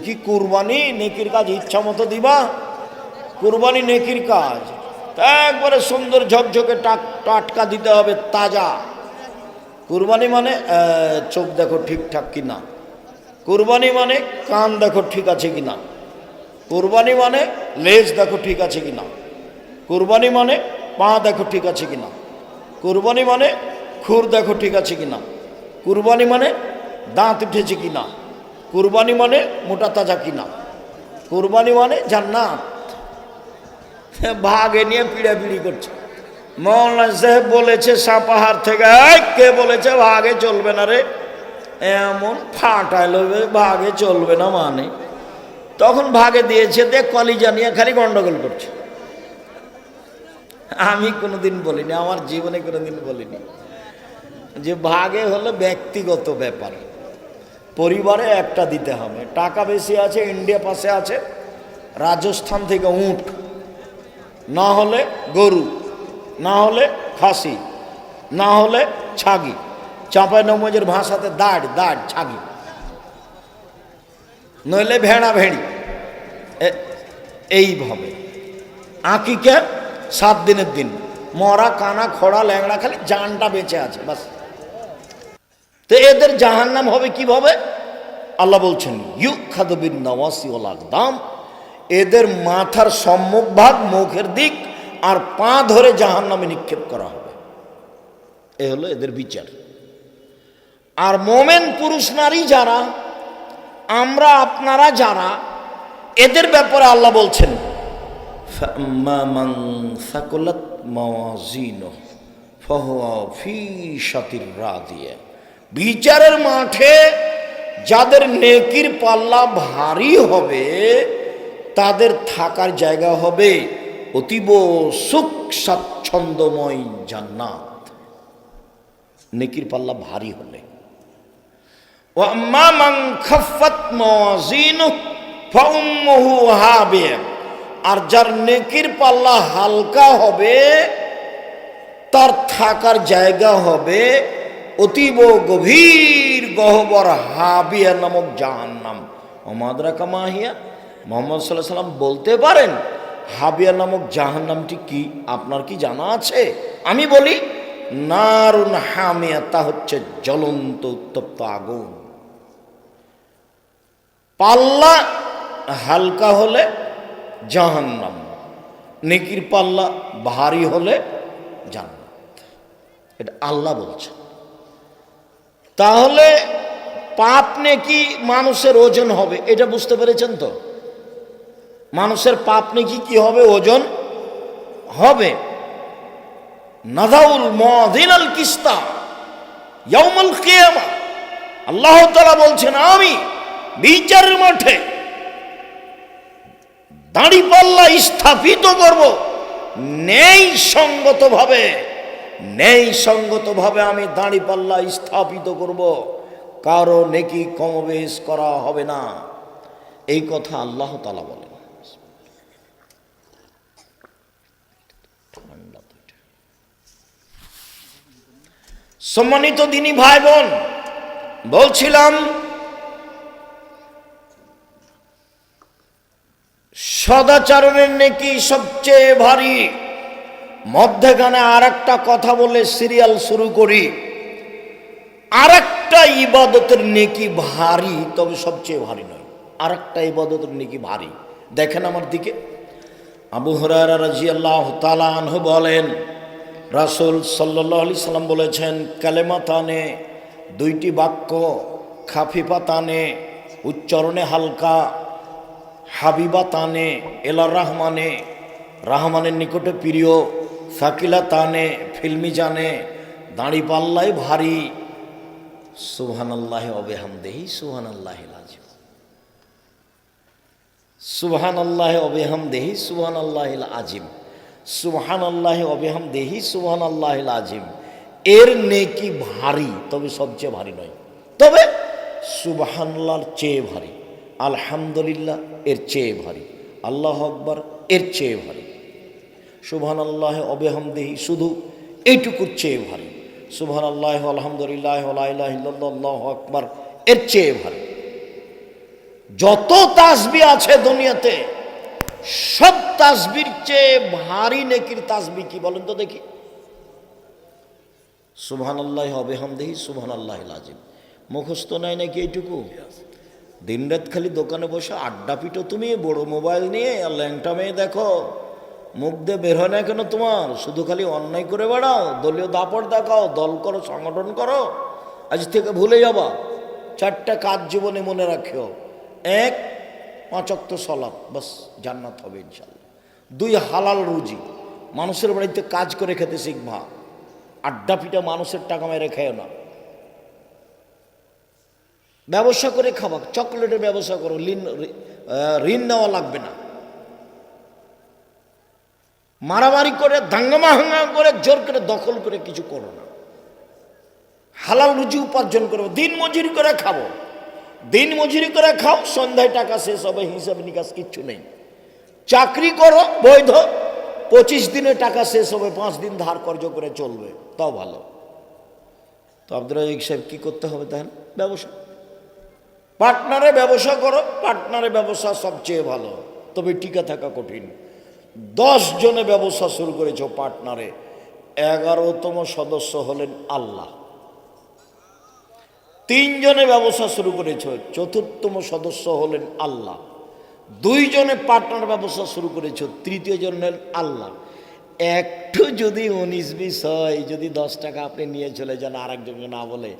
কি কুরবানি নেকির কাজ ইচ্ছা মতো দিবা? কুরবানি নেকির কাজ। একবারে সুন্দর ঝকঝকে টাক, টাটকা দিতে হবে তাজা। কুরবানি মানে চোখ দেখো ঠিকঠাক কি না কুরবানি মানে কান দেখো ঠিক আছে কি না কুরবানি মানে লেজ দেখো ঠিক আছে কি না কুরবানি মানে পা দেখো ঠিক আছে কি না কুরবানি মানে খুর দেখো ঠিক আছে কি না কুরবানি মানে দাঁত উঠেছে কি না কুরবানি মানে মোটা তাজা কিনা। কুরবানি মানে জান্নাত। ভাগে নিয়ে পিড়াপিড়ি করছে। মৌলানা সাহেব বলেছে সাপাহার থেকে কে বলেছে, ভাগে চলবে না রে। এমন ফাটাইল ভাগে চলবে না মানে। তখন ভাগে দিয়েছে, দেখ কলিজা নিয়ে খালি গন্ডগোল করছে। আমি কোনোদিন বলিনি, আমার জীবনে কোনোদিন বলিনি। যে ভাগে হলো ব্যক্তিগত ব্যাপার। পরিবারে একটা দিতে হবে। টাকা বেশি আছে, ইন্ডিয়া পাশে আছে, রাজস্থান থেকে উঁট, না হলে গরু, না হলে খাসি, না হলে ছাগি নমজের ভাষাতে দাঁড় দাঁড়, ছাগি। নইলে ভেড়া ভেড়ি এইভাবে আঁকিকে সাত দিনের দিন। মরা, কানা, খোড়া, ল্যাংড়া, খালি জানটা বেঁচে আছে, বাস। তো এদের জাহান নাম হবে কীভাবে? আল্লাহ বলছেন ইউ খাদবিন নওয়াসি এদের মাথার সম্মুখ ভাগ মুখের দিক আর পা ধরে জাহান নামে নিক্ষেপ করা হবে। এ হলো এদের বিচার। আর মোমেন পুরুষ নারী যারা, আমরা আপনারা যারা, এদের ব্যাপারে আল্লাহ বলছেন সাকলাত ফি রা দিয়ে বিচারের মাঠে যাদের নেকির পাল্লা ভারী হবে, তাদের থাকার জায়গা হবে অতীব সুখ স্বাচ্ছন্দ্যময় জান্নাত। নেকির পাল্লা ভারী হলে। আর যার নেকির পাল্লা হালকা হবে, তার থাকার জায়গা হবে অতীব গভীর গহবর হাবিয়া নামক জাহান্নাম। ওমাদরা কামাহিয়া মোহাম্মদ সাল্লাহ সাল্লাম বলতে পারেন, হাবিয়া নামক জাহান্নামটি কি? আপনার কি জানা আছে? আমি বলি, নারুন হামিয়া, তা হচ্ছে জ্বলন্ত উত্তপ্ত আগুন। পাল্লা হালকা হলে জাহান্নাম, নেকির পাল্লা ভারী হলে জান্নাত। এটা আল্লাহ বলছেন। তাহলে পাপ নেকি মানুষের ওজন হবে, এটা বুঝতে পেরেছেন তো? মানুষের পাপ নেকি কি হবে, ওজন হবে? নাদাউল মদিনাল কিস্তা, ইয়াউমাল কিয়ামা। আল্লাহ তাআলা বলছেন, আমি বিচারের মাঠে দাঁড়ি পাল্লা স্থাপিত করব নেই সঙ্গতভাবে নেই সঙ্গতভাবে আমি দাঁড়ি পাল্লা স্থাপিত করব কারও নেকি কমবেশ করা হবে না এই কথা আল্লাহ তালা বলেন। সম্মানিত দিনী ভাই বোন বলছিলাম, সদাচরণের নেকি সবচেয়ে ভারী মধ্যখানে আর একটা কথা বলে সিরিয়াল শুরু করি। আর একটা ইবাদতের নেকি ভারী, তবে সবচেয়ে ভারী নয়। আর একটা ইবাদতের নেকি ভারী। দেখেন আমার দিকে। আবু হরারা রাজি আল্লাহ বলেন, রাসুল সাল্লাহ আলি সাল্লাম বলেছেন, কালেমা তানে, দুইটি বাক্য খাফিফা তানে, উচ্চারণে হালকা, হাবিবা তানে এলা রহমানে, রহমানের নিকটে প্রিয়। সাকিলা তানে, ফিল্মি জানে, দাঁড়ি পাল্লাই ভারী। সুহান আল্লাহ অবেহামদেহি সুহান আল্লাহ আজিম আল্লাহ অবেহাম দেহি সুবহান আল্লাহ আজিম সুহান আল্লাহ অবেহাম দেহি সুবহান আল্লাহ আজিম এর নেকি ভারী, তবে সবচেয়ে ভারী নয়। তবে সুবহানাল্লাহর চেয়ে ভারী। আলহামদুলিল্লাহ, এর চেয়ে ভারী। আল্লাহ আকবর, এর চেয়ে ভারী। সুবহান আল্লাহ অবেহাম দেহি শুধু এইটুকুর চেয়ে ভারী। সুবহান আল্লাহ আলহামদুলিল্লাহ আল্লাহ আকবর এর চেয়ে ভারী। যত তাসবি আছে দুনিয়াতে সব তাসবির চেয়ে ভারী নেকির তাসবি কি বলেন তো দেখি। সুবহান আল্লাহ হবে হামদেহি সুবহান আল্লাহ আজিম মুখস্থ নাই নাকি এইটুকু? দিনরাত খালি দোকানে বসে আড্ডা পিটো তুমি বড় মোবাইল নিয়ে আর ল্যাংটা মেয়ে দেখো। মুখ দিয়ে বের হয় না কেন তোমার? শুধু খালি অন্যায় করে বেড়াও, দলীয় দাপট দেখাও, দল করো, সংগঠন করো, আজ থেকে ভুলে যাবা। চারটা কাজ জীবনে মনে রাখিও। এক পাঁচক্ত সলাপ, বাস জান্নাত হবে ইনশাল্লাহ দুই, হালাল রুজি। মানুষের বাড়িতে কাজ করে খেতে শিখবা। আড্ডা পিটা মানুষের টাকা মেরে খেয়ে না। ব্যবসা করে খাবা, চকলেটের ব্যবসা করো, ঋণ ঋণ নেওয়া লাগবে না। মারামারি করে দাঙ্গামা হাঙ্গা করে, জোর করে দখল করে কিছু করো না। হালাল রুজি উপার্জন করব দিন মজুরি করে খাব দিন মজুরি করে খাও, সন্ধ্যায় টাকা শেষ হবে, হিসাব নিকাশ কিচ্ছু নেই। চাকরি করো, বৈধ, পঁচিশ দিনে টাকা শেষ হবে, পাঁচ দিন ধার কর্য করে চলবে, তাও ভালো। তো আব্দুল রাজিক সাহেব, কী করতে হবে তাহলে? ব্যবসা। পার্টনারে ব্যবসা করো, পার্টনারে ব্যবসা সবচেয়ে ভালো। তবে টিকা থাকা কঠিন। দশ জনে ব্যবসা শুরু করেছ পার্টনারে, এগারোতম সদস্য হলেন আল্লাহ। তিনজনে ব্যবসা শুরু করেছ, চতুর্থম সদস্য হলেন আল্লাহ। দুইজনে পার্টনার ব্যবসা শুরু করেছ, তৃতীয় জন হলেন আল্লাহ। একটু যদি উনিশ বিশ হয়, যদি দশ টাকা আপনি নিয়ে চলে যান আর একজনকে না বলে,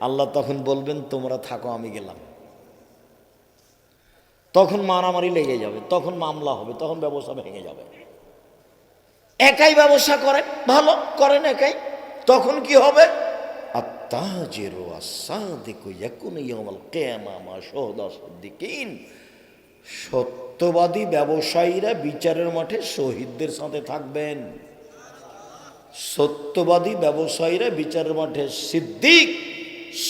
আল্লাহ তখন বলবেন, তোমরা থাকো, আমি গেলাম। তখন মারামারি লেগে যাবে, তখন মামলা হবে, তখন ব্যবসা ভেঙে যাবে। একাই ব্যবসা করেন ভালো, করেন একাই। তখন কি হবে? আত্মাজেরো আসাদিকু ইয়াকুনু ইয়াউমাল কিয়ামা মা শাহাদা সত্যবাদী ব্যবসায়ীরা বিচারের মাঠে শহীদদের সাথে থাকবেন। সত্যবাদী ব্যবসায়ীরা বিচারের মাঠে সিদ্দিক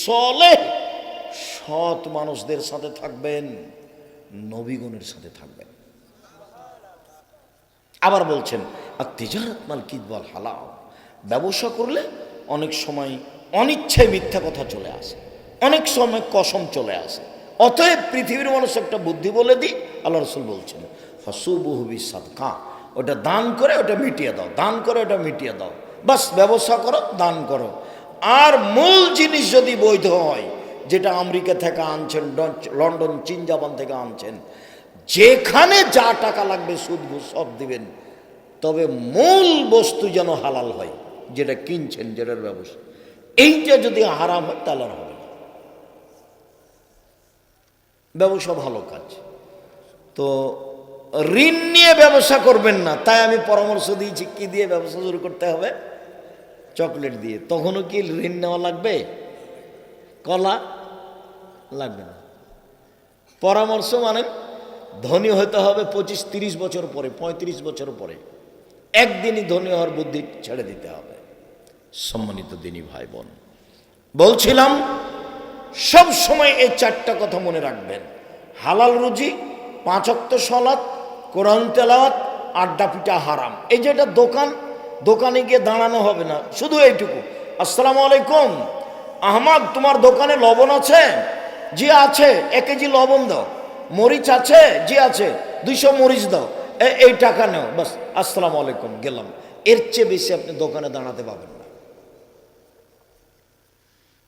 সলে সৎ মানুষদের সাথে থাকবেন। নবীগণের সাথে থাকবেন আবার বলছেন, আর তিজারত মাল কিদবাল হালাও ব্যবসা করলে অনেক সময় অনিচ্ছায় মিথ্যা কথা চলে আসে। অনেক সময় কসম চলে আসে। অতএব পৃথিবীর মানুষ একটা বুদ্ধি বলে দিই, আল্লাহ রসুল বলছেন হসুবহুবি সাদকা ওটা দান করে, ওটা মিটিয়ে দাও, দান করে, ওটা মিটিয়ে দাও। বাস ব্যবসা করো, দান করো। আর মূল জিনিস যদি বৈধ হয় যেটা আমেরিকা থেকে আনছেন লন্ডন, চীন, জাপান থেকে আনছেন। যেখানে যা টাকা লাগবে সুদ সব দিবেন। তবে মূল বস্তু যেন হালাল হয়, যেটা কিনছেন যেটার ব্যবসা। এইটা যদি হারাম হয়, তাহলে আর হবে না। ব্যবসা ভালো কাজ। তো ঋণ নিয়ে ব্যবসা করবেন না, তাই আমি পরামর্শ দিয়েছি, কি দিয়ে ব্যবসা শুরু করতে হবে? চকলেট দিয়ে। তখনও কি ঋণ নেওয়া লাগবে? কলা? লাগবে না। পরামর্শ মানে ধনী হতে হবে পঁচিশ তিরিশ বছর পরে, পঁয়ত্রিশ বছর পরে। একদিনই ধনী হওয়ার বুদ্ধি ছেড়ে দিতে হবে। সম্মানিত দিনী ভাই বোন বলছিলাম, সব সময় এই চারটা কথা মনে রাখবেন। হালাল রুজি পাঁচক্ত সলাৎ, কোরআন তেলাওয়াত, আড্ডা পিটা হারাম। এই যে এটা দোকান, দোকানে গিয়ে দাঁড়ানো হবে না। শুধু এইটুকু। আসসালামু আলাইকুম। আহমাদ, তোমার দোকানে লবণ আছে? জি আছে, এক কেজি লবণ দাও। মরিচ আছে, জি আছে, দুইশো মরিচ দাও। এই টাকা নাও। বাস, আসসালামু আলাইকুম, গেলাম। এর চেয়ে বেশি আপনি দোকানে দাঁড়াতে পাবেন না।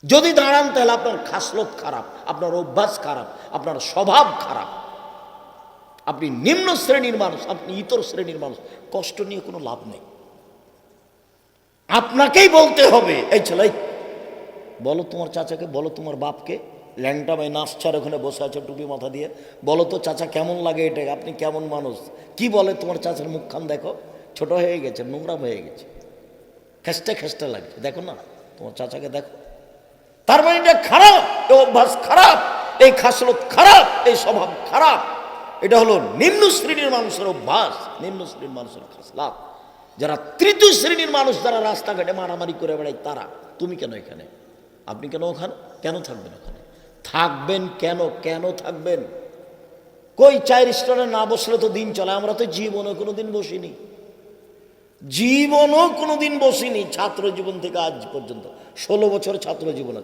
যদি দাঁড়ান, তাহলে আপনার খাসলত খারাপ, আপনার অভ্যাস খারাপ, আপনার স্বভাব খারাপ। আপনি নিম্ন শ্রেণির মানুষ, আপনি ইতর শ্রেণির মানুষ, কষ্ট নিয়ে কোনো লাভ নেই। আপনাকেই বলতে হবে, এই ছেলে বলো তোমার চাচাকে, বলো তোমার বাপকে ল্যাংটা ভাই নাচছার ওখানে বসে আছে, টুপি মাথা দিয়ে। বলো তো, চাচা কেমন লাগে এটা? আপনি কেমন মানুষ? কি বলে তোমার চাচার মুখখান? দেখো, ছোট হয়ে গেছে, নোংরা হয়ে গেছে। খেসটে খেসটে লাগছে, দেখো না, তোমার চাচাকে দেখো। তার মানে এটা খারাপ এই অভ্যাস খারাপ, এই খাসলত খারাপ, এই স্বভাব খারাপ। এটা হলো নিম্ন শ্রেণির মানুষের অভ্যাস, নিম্ন শ্রেণির মানুষের খাসলাত। যারা তৃতীয় শ্রেণির মানুষ, যারা রাস্তাঘাটে মারামারি করে বেড়ায়, তারা, তুমি কেন এখানে? আপনি কেন ওখানে? কেন থাকবেন ওখানে? থাকবেন কেন? কেন থাকবেন? কই চায়ের স্টলে না বসলে তো দিন চলে। আমরা তো জীবনে কোনো দিন বসিনি। জীবনও কোনো দিন বসিনি ছাত্র জীবন থেকে আজ পর্যন্ত। ষোলো বছর ছাত্র জীবন আছে।